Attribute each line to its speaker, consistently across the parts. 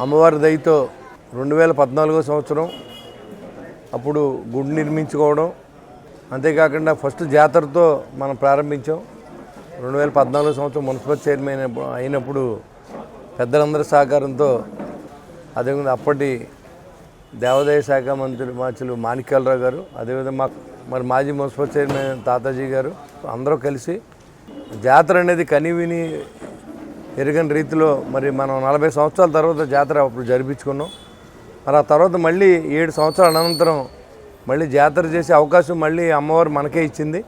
Speaker 1: అమ్మవారి దయతో రెండు వేల పద్నాలుగో సంవత్సరం అప్పుడు గుడి నిర్మించుకోవడం. అంతేకాకుండా ఫస్ట్ జాతరతో మనం ప్రారంభించాం. రెండు వేల పద్నాలుగో సంవత్సరం మున్సిపల్ చైర్మన్ అయినప్పుడు- అయినప్పుడు పెద్దలందరి సహకారంతో అదేవిధంగా అప్పటి దేవాదాయ శాఖ మంత్రి మార్చులు మాణిక్యాలరావు గారు అదేవిధంగా మా మరి మాజీ మున్సిపల్ చైర్మన్ తాతాజీ గారు అందరూ కలిసి జాతర అనేది కనివిని ఎరగని రీతిలో మరి మనం నలభై సంవత్సరాల తర్వాత జాతర అప్పుడు జరిపించుకున్నాం. మరి ఆ తర్వాత మళ్ళీ ఏడు సంవత్సరాల అనంతరం మళ్ళీ జాతర చేసే అవకాశం మళ్ళీ అమ్మవారు మనకే ఇచ్చింది.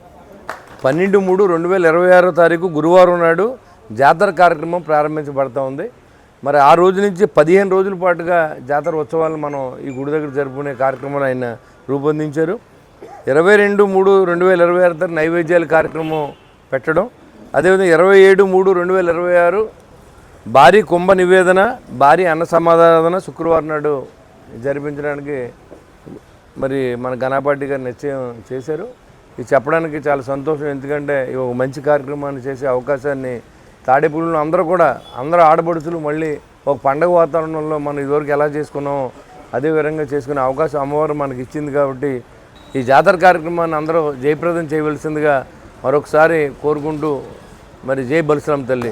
Speaker 1: పన్నెండు మూడు రెండు వేల ఇరవై ఆరో తారీఖు గురువారం నాడు జాతర కార్యక్రమం ప్రారంభించబడతా ఉంది. మరి ఆ రోజు నుంచి పదిహేను రోజుల పాటుగా జాతర ఉత్సవాలు మనం ఈ గుడి దగ్గర జరుపుకునే కార్యక్రమాలు ఆయన రూపొందించారు. ఇరవై రెండు మూడు రెండు వేల ఇరవై ఆరు తారీఖు నైవేద్యాల కార్యక్రమం పెట్టడం అదేవిధంగా ఇరవై ఏడు మూడు రెండు వేల ఇరవై ఆరు భారీ కుంభ నివేదన భారీ అన్న సమాధాన శుక్రవారం నాడు జరిపించడానికి మరి మన ఘనాపాటి గారు నిశ్చయం చేశారు. ఇది చెప్పడానికి చాలా సంతోషం ఎందుకంటే ఈ ఒక మంచి కార్యక్రమాన్ని చేసే అవకాశాన్ని తాడేపూడిలో అందరూ కూడా అందరూ ఆడపడుచులు మళ్ళీ ఒక పండగ వాతావరణంలో మనం ఇదివరకు ఎలా చేసుకున్నామో అదే విధంగా చేసుకునే అవకాశం అమ్మవారు మనకి ఇచ్చింది కాబట్టి ఈ జాతర కార్యక్రమాన్ని అందరూ జయప్రదం చేయవలసిందిగా మరొకసారి కోరుకుంటూ మరి జై బలశ్రామ్ తల్లి.